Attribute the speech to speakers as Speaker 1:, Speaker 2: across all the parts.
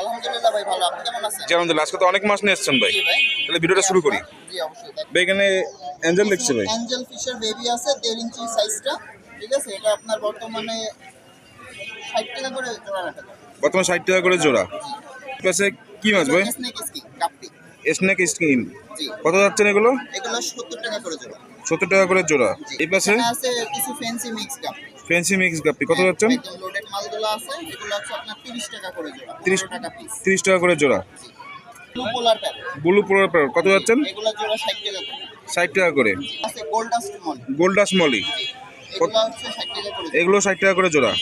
Speaker 1: আলহামদুলিল্লাহ ভাই ভালো। আপনি কেমন আছেন?
Speaker 2: জি আলহামদুলিল্লাহ আজকে তো অনেক মাছ নিয়ে এসছেন ভাই। তাহলে ভিডিওটা শুরু করি।
Speaker 1: জি অবশ্যই।
Speaker 2: ভাই এখানে অ্যাঞ্জেল দেখছি ভাই।
Speaker 1: অ্যাঞ্জেল ফিশের বেবি আছে দেড় ইঞ্চি সাইজটা ঠিক আছে? এটা আপনার বর্তমানে ষাট টাকা করে জোড়া। রাখা
Speaker 2: বর্তমানে ষাট টাকা করে জোড়া। পাশে কি মাছ ভাই?
Speaker 1: Snake skin guppy
Speaker 2: snake skin কত যাচ্ছেন এগুলো?
Speaker 1: এগুলো সত্তর টাকা করে জোড়া।
Speaker 2: সত্তর টাকা করে জোড়া। এই পাশে?
Speaker 1: আছে কিছু fancy mix guppy
Speaker 2: fancy mix guppy কত যাচ্ছেন?
Speaker 1: আপনার তিরিশ টাকা করে জোড়া
Speaker 2: 30
Speaker 1: তিরিশ টাকা পিস
Speaker 2: তিরিশ টাকা করে জোড়া।
Speaker 1: ব্লু পোলার
Speaker 2: প্যারট কত যাচ্ছেন?
Speaker 1: ষাট টাকা করে।
Speaker 2: গোল্ডাস মলি
Speaker 1: এগুলো ষাট টাকা করে জোড়া।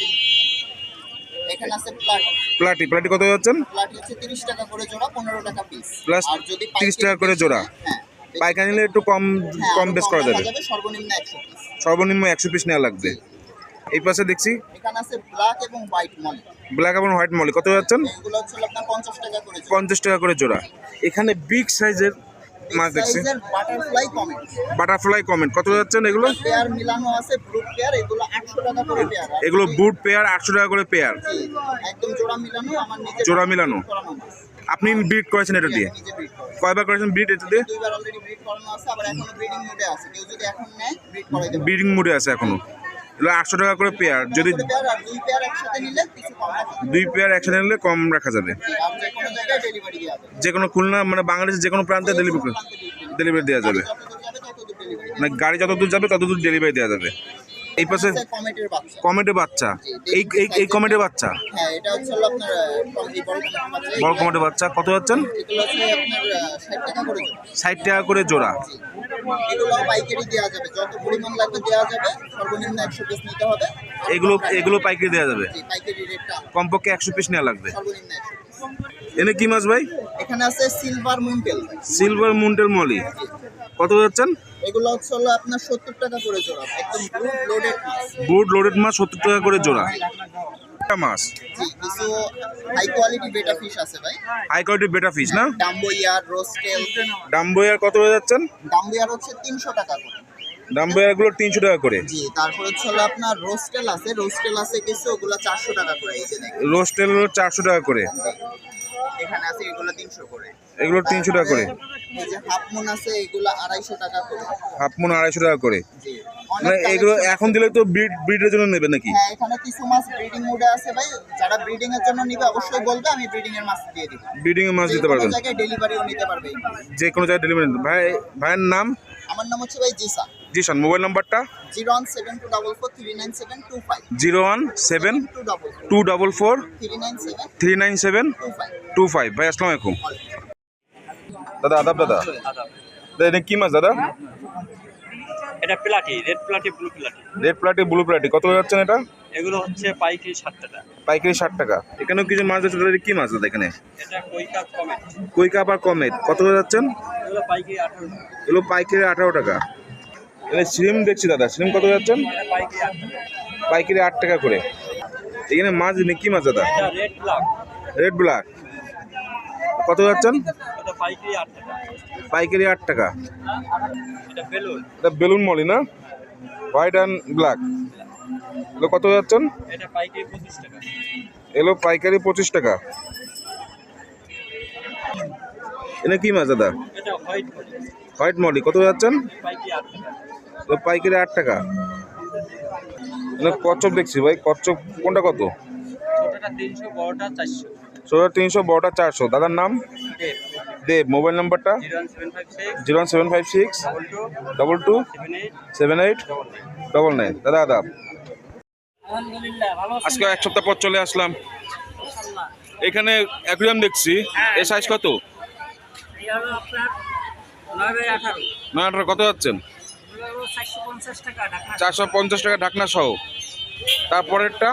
Speaker 1: প্লাট
Speaker 2: প্লাটি কত যাচ্ছেন?
Speaker 1: হচ্ছে তিরিশ টাকা করে জোড়া পনেরো টাকা পিস
Speaker 2: Plus
Speaker 1: আর যদি
Speaker 2: 30 টাকা করে জোড়া।
Speaker 1: হ্যাঁ
Speaker 2: পাইকারি নিলে একটু কম
Speaker 1: হ্যাঁ,
Speaker 2: কম বেশ করা যাবে।
Speaker 1: সর্বনিম্ন একশো পিস
Speaker 2: নেওয়া লাগবে। এই পাশে দেখছি।
Speaker 1: এখানে আছে ব্ল্যাক এবং হোয়াইট মলি
Speaker 2: ব্ল্যাক এবং হোয়াইট মলি কত যাচ্ছেন?
Speaker 1: এগুলো হচ্ছে আপনার পঞ্চাশ টাকা করে জোড়া।
Speaker 2: পঞ্চাশ টাকা করে জোড়া। এখানে বিগ সাইজের মাছ দেখছি।
Speaker 1: বাটারফ্লাই কমেন্ট
Speaker 2: বাটারফ্লাই কমেন্ট কত যাচ্ছেন এগুলো?
Speaker 1: পেয়ার মিলানো আছে ব্লু পেয়ার এগুলো আটশো টাকা করে পেয়ার
Speaker 2: এগুলো বুট পেয়ার আটশো টাকা করে পেয়ার
Speaker 1: একদম জোড়া মিলানো আমার নিজে
Speaker 2: জোড়া মিলানো। আপনি ব্রিড করেছেন এটা দিয়ে?
Speaker 1: করে
Speaker 2: কয়বার করেছেন ব্রিড এটা দিয়ে?
Speaker 1: ব্রিড মোডে আছে এখন।
Speaker 2: আটশো টাকা করে পেয়ার। যদি
Speaker 1: দুই পেয়ার একসাথে নিলে কম রাখা যাবে। যে কোনো
Speaker 2: খুলনা মানে বাংলাদেশের যে কোনো প্রান্তে ডেলিভারি ডেলিভারি দেওয়া যাবে। মানে গাড়ি যত দূর যাবে তত দূর ডেলিভারি দেওয়া যাবে। এই পাশে
Speaker 1: কমেটের বাচ্চা।
Speaker 2: কমেটের বাচ্চা। এই এই এই কমেটের বাচ্চা?
Speaker 1: হ্যাঁ এটা হচ্ছে আপনার বড় কমেটের বাচ্চা।
Speaker 2: কত যাচ্ছেন?
Speaker 1: এগুলো হচ্ছে আপনার ষাট টাকা করে জোড়া।
Speaker 2: ষাট টাকা করে জোড়া।
Speaker 1: এগুলো পাইকারি দেওয়া যাবে। যত পরিমাণ লাগবে দেওয়া যাবে সর্বনিম্ন একশো পিস নিতে হবে।
Speaker 2: এগুলো এগুলো পাইকারি দেওয়া যাবে?
Speaker 1: পাইকারি রেটটা
Speaker 2: কমপক্ষে একশো পিস নেওয়া লাগবে।
Speaker 1: সর্বনিম্ন একশো পিস।
Speaker 2: এনে কি মাছ ভাই?
Speaker 1: এখানে আছে সিলভার মুন্টেল।
Speaker 2: সিলভার মুন্টেল মলি। কত যাচ্ছেন?
Speaker 1: এগুলো হচ্ছে হলো আপনার সত্তর টাকা করে জোড়া একদম লোডেড মাছ।
Speaker 2: বুট লোডেড মাছ সত্তর টাকা করে জোড়া। মাছ।
Speaker 1: কিছু হাই কোয়ালিটি বেটা ফিশ আছে ভাই।
Speaker 2: হাই কোয়ালিটি বেটা ফিশ না?
Speaker 1: ডাম্বোয়ার রোস্টেল
Speaker 2: ডাম্বয়ার কত হয়ে যাচ্ছেন?
Speaker 1: ডাম্বোয়ার হচ্ছে তিনশো টাকা করে।
Speaker 2: ডাম্বয়ারগুলো তিনশো টাকা করে।
Speaker 1: জি তারপর হচ্ছে হলো আপনার রোস্টেল আছে। রোস্টেল আছে কিছু ওগুলো চারশো টাকা করে এই যে
Speaker 2: রোস্টেল চারশো টাকা করে।
Speaker 1: এখানে আছে এগুলো তিনশো করে।
Speaker 2: এগুলো তিনশো টাকা করে।
Speaker 1: এই যে হাফ মুন আছে এগুলো আড়াইশো টাকা করে।
Speaker 2: মন আড়াইশো টাকা করে। মানে এগুলো এখন দিলে তো ব্রিড ব্রিডের জন্য নেবে নাকি?
Speaker 1: হ্যাঁ এখানে কিছু মাছ ব্রিডিং মোডে আছে ভাই। যারা ব্রিডিং এর জন্য নিবে অবশ্যই বলবে আমি ব্রিডিং এর মাছ দিয়ে দিব।
Speaker 2: ব্রিডিং এর মাছ দিতে পারবেন।
Speaker 1: জায়গায় ডেলিভারিও নিতে পারবে।
Speaker 2: যে কোনো জায়গায় ডেলিভারি ভাই ভাইয়ের নাম?
Speaker 1: আমার নাম হচ্ছে ভাই জিসা।
Speaker 2: জি স্যার মোবাইল নাম্বারটা
Speaker 1: zero one seven two double four three nine seven two five.
Speaker 2: Zero one seven
Speaker 1: two double four three nine seven
Speaker 2: three nine seven
Speaker 1: two five.
Speaker 2: Two five. ভাই আসসালামু আলাইকুম। দাদা আদাব দাদা? দাদা এটা কি মাছ দাদা?
Speaker 3: এটা platy red platy blue platy.
Speaker 2: Red platy blue platy. কত যাচ্ছেন এটা?
Speaker 3: এগুলো হচ্ছে পাইকারি ষাট টাকা।
Speaker 2: পাইকারি ষাট টাকা। এখানেও কিছু মাছ আছে দাদা কি মাছ দাদা এখানে?
Speaker 3: এটা কৈকাপ কমেট।
Speaker 2: আর কমেট। কত যাচ্ছেন?
Speaker 3: এগুলো পাইকারি আঠারো টাকা।
Speaker 2: এগুলো পাইকারি আঠারো টাকা। এখানে সিম দেখছি দাদা। সিম কত যাচ্ছেন?
Speaker 3: পাইকারি আট টাকা।
Speaker 2: করে। এখানে মাছ কি মাছ দাদা?
Speaker 3: রেড ব্লাক
Speaker 2: রেড ব্ল্যাক কত যাচ্ছেন?
Speaker 3: এটা পাইকারি আট টাকা। এটা বেলুন।
Speaker 2: এটা বেলুন মলি না? হোয়াইট অ্যান্ড ব্ল্যাক এগুলো কত যাচ্ছেন?
Speaker 3: এটা পাইকারি পঁচিশ টাকা।
Speaker 2: এগুলো পাইকারি পঁচিশ টাকা। এনে কি মাছ দাদা?
Speaker 3: এটা হোয়াইট
Speaker 2: মলি। কত যাচ্ছেন?
Speaker 3: পাইকারি আট টাকা।
Speaker 2: কচ্ছপ দেখছি ভাই। কচ্ছপ কোনটা কত?
Speaker 3: ছোটোটা তিনশো বড়টা চারশো।
Speaker 2: দাদার নাম? দেব মোবাইল নাম্বারটা?
Speaker 3: Zero one seven five six double two seven eight double nine
Speaker 2: দাদা আদাব। আজকে এক সপ্তাহ পর চলে আসলাম। এখানে অ্যাকুরিয়াম দেখছি। এর সাইজ কত?
Speaker 4: নয় আঠারো।
Speaker 2: কত যাচ্ছেন?
Speaker 4: চারশো পঞ্চাশ টাকা
Speaker 2: ঢাকনা। সহ। তারপরেরটা?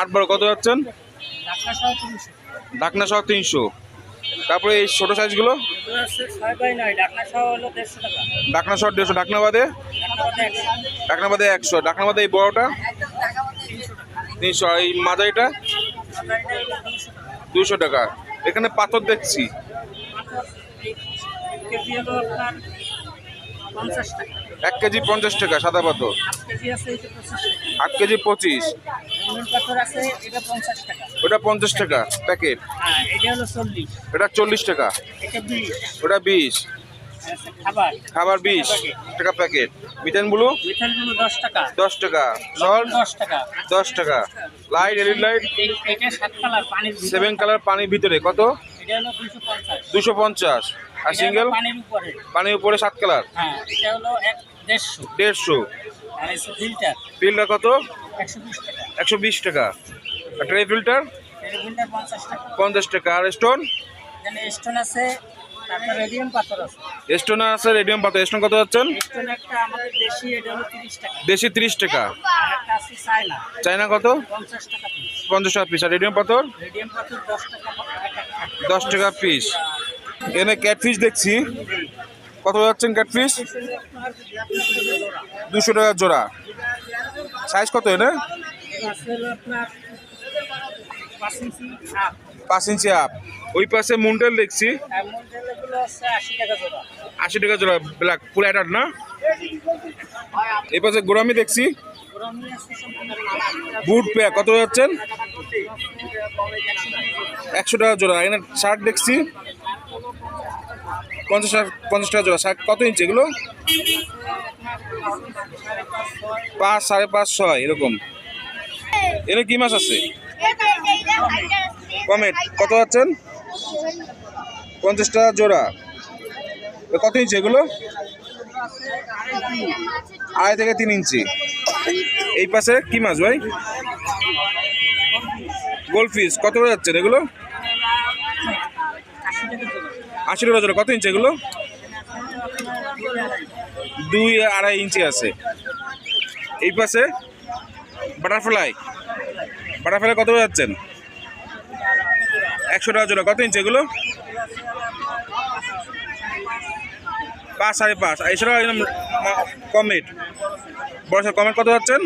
Speaker 4: আট বারো।
Speaker 2: কত যাচ্ছেন? ঢাকনা সহ তিনশো। তারপরে এই ছোটো সাইজগুলো?
Speaker 4: সহ হলো দেড়শো
Speaker 2: দেড়শো ঢাকনা বাদে?
Speaker 4: একশো
Speaker 2: ঢাকনা বাদে একশো। ঢাকনা বাদে এই বড়টা?
Speaker 4: তিনশো।
Speaker 2: এই
Speaker 4: সাদারিটা দুশো টাকা।
Speaker 2: এখানে পাথর দেখছি। এক কেজি পঞ্চাশ টাকা, সাদা পাথর। আট কেজি পঁচিশ।
Speaker 4: আছে এটা পঞ্চাশ টাকা।
Speaker 2: ওটা পঞ্চাশ টাকা প্যাকেট?
Speaker 4: হ্যাঁ এটা হলো চল্লিশ।
Speaker 2: এটা টাকা।
Speaker 4: এটা
Speaker 2: ওটা বিশ।
Speaker 4: আচ্ছা, খাবার।
Speaker 2: খাবার টাকা প্যাকেট। মিটেন ব্লু?
Speaker 4: টাকা।
Speaker 2: দশ টাকা। Light LED light?
Speaker 4: এটা সাত কালার পানির ভিতরে।
Speaker 2: সেভেন কালার পানির ভিতরে। কত?
Speaker 4: এটা হলো দুশো পঞ্চাশ।
Speaker 2: আর সিঙ্গেল?
Speaker 4: পানির উপরে।
Speaker 2: পানির উপরে সাত কালার।
Speaker 4: হ্যাঁ এটা হলো এক দেড়শো। ফিল্টার।
Speaker 2: ফিল্টার কত?
Speaker 4: একশো বিশ টাকা।
Speaker 2: আর ট্রে ফিল্টার?
Speaker 4: পঞ্চাশ টাকা।
Speaker 2: আর স্টোন?
Speaker 4: স্টোন আছে রেডিয়াম
Speaker 2: স্টোন আছে রেডিয়াম পাতা স্টোন কত যাচ্ছেন?
Speaker 4: দেশি তিরিশ টাকা।
Speaker 2: চাইনা কত?
Speaker 4: পঞ্চাশ টাকা পিস
Speaker 2: আর রেডিয়াম পাথর?
Speaker 4: দশ টাকা
Speaker 2: পিস এখানে ক্যাটফিশ দেখছি। কত যাচ্ছেন ক্যাটফিশ দুশো টাকা জোড়া। সাইজ কত এনে
Speaker 4: পাঁচ ইঞ্চি
Speaker 2: আপ ওই পাশে মুন্ডেল দেখছি।
Speaker 4: আশি টাকা জোড়া।
Speaker 2: ব্ল্যাক ফুল না? এই পাশে গোরামি দেখছি। বুট পেয়ার কত যাচ্ছেন? একশো টাকা জোড়া। এখানে শার্ট দেখছি। পঞ্চাশ পঞ্চাশ টাকা জোড়া। শার্ট কত ইঞ্চি এগুলো? পাঁচ, সাড়ে পাঁচ, ছয়, এরকম। এখানে কি মাছ আছে? কমেট, কত যাচ্ছেন? পঞ্চাশ টাকা জোড়া কত ইঞ্চি এগুলো? আড়াই থেকে তিন ইঞ্চি। এই পাশে কি মাছ ভাই? গোল্ড ফিস কত করে যাচ্ছেন এগুলো? আশি টাকা জোড়া, কত ইঞ্চি এগুলো? দুই আড়াই ইঞ্চি আছে। এই পাশে বাটারফ্লাই। বাটারফ্লাই কত যাচ্ছেন? একশো টাকা জোড়া কত ইঞ্চি এগুলো? পাঁচ সাড়ে পাঁচ। আর এছাড়াও একদম কমেট বড় স্যার কমেট কত যাচ্ছেন?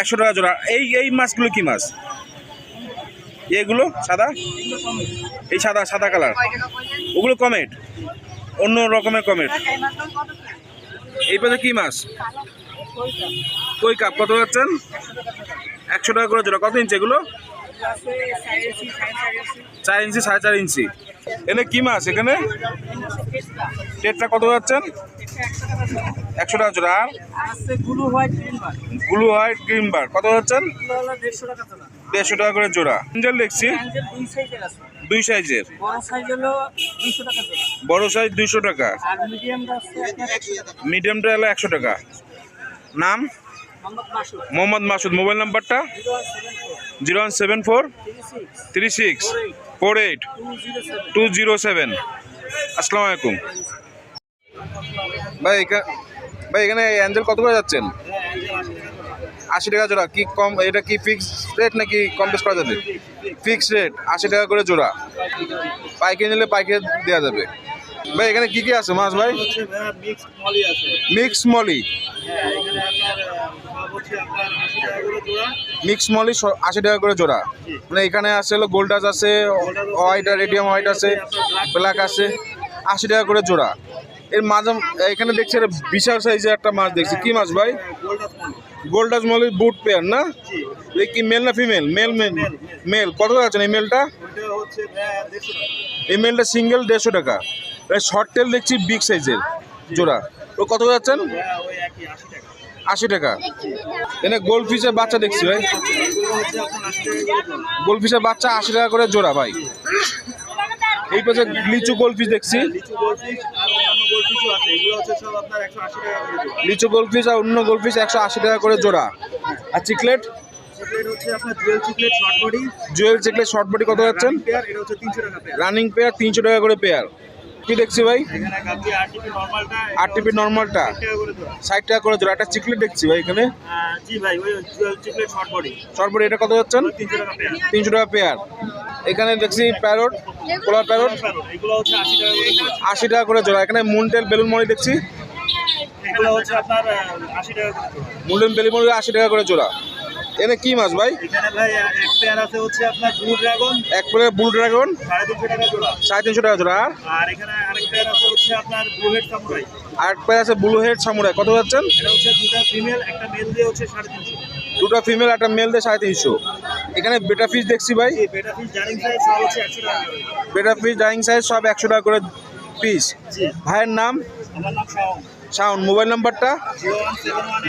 Speaker 2: একশো টাকা জোড়া এই এই মাছগুলো কি মাছ? এগুলো সাদা? এই সাদা সাদা কালার। ওগুলো কমেট অন্য রকমের কমের। এই পাশে কি মাছ? কই কাপ? কত যাচ্ছেন? একশো টাকা করে জোড়া। কত ইঞ্চি এগুলো?
Speaker 4: চার ইঞ্চি, সাড়ে চার ইঞ্চি।
Speaker 2: এখানে কি মাছ এখানে? টেটটা কত যাচ্ছেন? একশো টাকা জোড়া। আর?
Speaker 4: Blue white green bar.
Speaker 2: কত যাচ্ছেন?
Speaker 4: দেড়শো টাকা
Speaker 2: করে জোড়া। দেখছি।
Speaker 4: দুই সাইজের? বড় সাইজ হলো দুইশো টাকা মিডিয়ামটা একশো টাকা।
Speaker 2: হলো একশো টাকা। নাম?
Speaker 4: মোহাম্মদ মাসুদ।
Speaker 2: মোবাইল নাম্বারটা?
Speaker 4: Zero one seven four. Three six.
Speaker 2: Four eight.
Speaker 4: Two zero seven.
Speaker 2: আসসালামু আলাইকুম। ভাই ভাই এখানে অ্যাঞ্জেল কত করে যাচ্ছেন? আশি টাকা জোড়া। কি কম, এটা কি ফিক্স রেট নাকি কম বেশ করা যাবে? ফিক্স রেট আশি টাকা করে জোড়া। পাইকারি নিলে পাইকারি দেওয়া যাবে। ভাই, এখানে কি কি আছে, মাছ ভাই? মিক্স মলি মিক্স মলি আশি টাকা করে জোড়া। মানে এখানে আছে হলো গোল্ডাস আছে হোয়াইট রেডিয়াম হোয়াইট আছে ব্ল্যাক আছে, আশি টাকা করে জোড়া। এর মাঝে, এখানে দেখছি একটা বিশাল সাইজের একটা মাছ দেখছি। কি মাছ ভাই?
Speaker 5: গোল্ডাস মলি
Speaker 2: গোল্ডাস মলির বুট পেয়ার না? এই কি মেল না ফিমেল? মেল মেল মেল কত টাকা আছেন এই মেলটা?
Speaker 5: টাকা।
Speaker 2: এই মেলটা সিঙ্গেল দেড়শো টাকা। শর্ট টেল দেখছি বিগ সাইজের জোড়া। ও কত যাচ্ছেন?
Speaker 5: একই আশি টাকা।
Speaker 2: এনে গোল্ড ফিশের বাচ্চা দেখছি ভাই। ফিশের বাচ্চা আশি টাকা করে জোড়া ভাই। এই পাশে লিচু গোল্ড ফিশ দেখছি
Speaker 5: লিচু গোল্ডফিশ আর আছে এগুলো হচ্ছে সব আপনার একশো আশি টাকা করে জোড়া।
Speaker 2: লিচু গোল্ড আর অন্য গোল্ড ফিশ একশো আশি টাকা করে জোড়া। আর চিকলেট
Speaker 5: চকলেট হচ্ছে আপনার jewel chocolate short body
Speaker 2: jewel chiclet short body কত যাচ্ছেন
Speaker 5: পেয়ার এটা হচ্ছে তিনশো টাকা পেয়ার
Speaker 2: রানিং পেয়ার তিনশো টাকা করে পেয়ার কি দেখছি ভাই? আর টিপি নর্মালটা ষাট টাকা করে জোড়া। একটা চিকলেট দেখছি ভাই এখানে।
Speaker 5: শর্ট বডি
Speaker 2: এটা কত যাচ্ছেন?
Speaker 5: তিনশো টাকা পেয়ার
Speaker 2: এখানে দেখছি প্যারট পোলার প্যারট।
Speaker 5: এগুলো হচ্ছে আশি টাকা করে জোড়া।
Speaker 2: আশি টাকা করে জোড়া। এখানে মুনটেল বেলুন মনি দেখছি।
Speaker 5: এগুলো হচ্ছে আপনার আহ, আশি টাকা করে জোড়া।
Speaker 2: বেলুন মনি আশি টাকা করে জোড়া। এনে কি মাছ ভাই?
Speaker 5: এখানে ভাই এক পেয়ার আছে হচ্ছে আপনার ব্লু ড্রাগন।
Speaker 2: এক প্লেট বুল ড্রাগন।
Speaker 5: সাড়ে তিনশো টাকা জোড়া।
Speaker 2: আর?
Speaker 5: আরেক পেয়ার আছে হচ্ছে আপনার ব্লু হেড সামুরাই।
Speaker 2: কত যাচ্ছেন?
Speaker 5: এটা হচ্ছে দুটা ফিমেল একটা মেল দিয়ে হচ্ছে সাড়ে তিনশো।
Speaker 2: দুটো ফিমেল একটা মেল দিয়ে সাড়ে তিনশো। এখানে বেটা ফিস দেখছি ভাই।
Speaker 5: বেটা পিস জারিং সাইজ সব একশো টাকা করে।
Speaker 2: ফিস ডাইং সাইজ সব একশো টাকা করে পিস ভাইয়ের নাম?
Speaker 5: আমার নাম শাওন।
Speaker 2: সাউন্ড মোবাইল নাম্বারটা?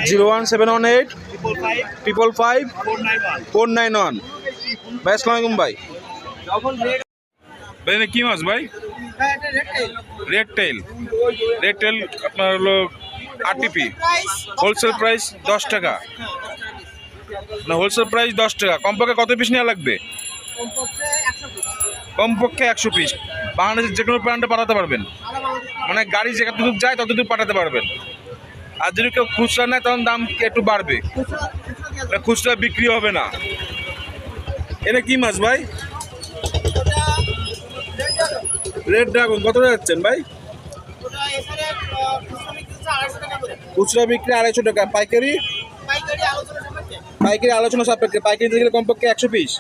Speaker 5: Zero one seven one eight triple five four nine one
Speaker 2: ভাই আসসালামু আলাইকুম ভাই। ভাই কি মাছ ভাই? রেড টেল রেড টেল আপনার হলো আরটিপি হোলসেল প্রাইস দশ টাকা। না হোলসেল প্রাইস দশ টাকা। কমপক্ষে কত পিস নেওয়া লাগবে?
Speaker 1: কমপক্ষে একশো পিস
Speaker 2: বাংলাদেশের যে কোনো প্ল্যান্টে পাঠাতে পারবেন। মানে গাড়ি যেখানে যায় ততদূর পাঠাতে পারবেন। আর যদি কেউ খুচরা নেয় তখন দাম একটু বাড়বে।
Speaker 1: খুচরা খুচরা
Speaker 2: বিক্রি হবে না। এটা কি মাছ ভাই?
Speaker 1: রেড ড্রাগন
Speaker 2: কত যাচ্ছেন ভাই?
Speaker 1: খুচরা বিক্রি আড়াইশো টাকা।
Speaker 2: পাইকারি?
Speaker 1: পাইকারি আলোচনা সাপেক্ষে
Speaker 2: পাইকারি দিতে গেলে কমপক্ষে একশো পিস।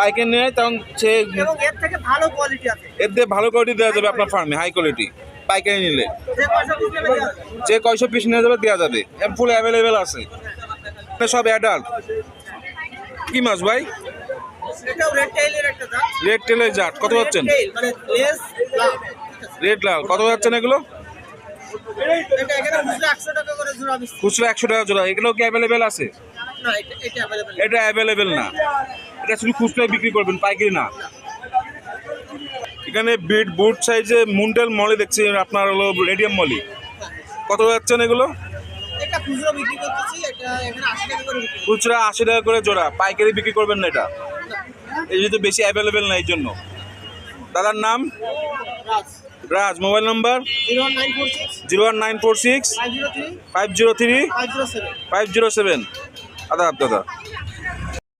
Speaker 1: পাইকারি নেয় তখন
Speaker 2: সে
Speaker 1: এর থেকে ভালো কোয়ালিটি আছে।
Speaker 2: এর দিয়ে ভালো কোয়ালিটি দেওয়া যাবে আপনার ফার্মে হাই কোয়ালিটি পাইকারি নিলে।
Speaker 1: যে
Speaker 2: কয়শো পিস নিয়ে যাবে দেওয়া যাবে। ফুল অ্যাভেলেবেল আছে। সব অ্যাডাল্ট কি মাছ ভাই?
Speaker 1: রেড
Speaker 2: রেড টেলের জাত। কত যাচ্ছেন?
Speaker 1: টেইল মানে
Speaker 2: রেড লাল। কত যাচ্ছেন এগুলো?
Speaker 1: খুচরা একশো টাকা জোড়া
Speaker 2: খুচরা এগুলো কি অ্যাভেলেবেল আছে?
Speaker 1: এটা অ্যাভেলেবেল
Speaker 2: না। এটা শুধু খুচরায় বিক্রি করবেন পাইকারি না। এখানে বিট বুট সাইজে মুন্ডেল মলি দেখছি আপনার হলো রেডিয়াম মলি কত যাচ্ছেন এগুলো?
Speaker 1: খুচরা
Speaker 2: খুচরা আশি টাকা করে জোড়া পাইকারি বিক্রি করবেন না এটা? এই যেহেতু বেশি অ্যাভেলেবেল না এই জন্য। দাদার নাম?
Speaker 1: Raj
Speaker 2: mobile number?
Speaker 1: Zero one nine four six.
Speaker 2: Zero one nine four six.
Speaker 1: Five zero three.
Speaker 2: Five zero seven. আদাব দাদা।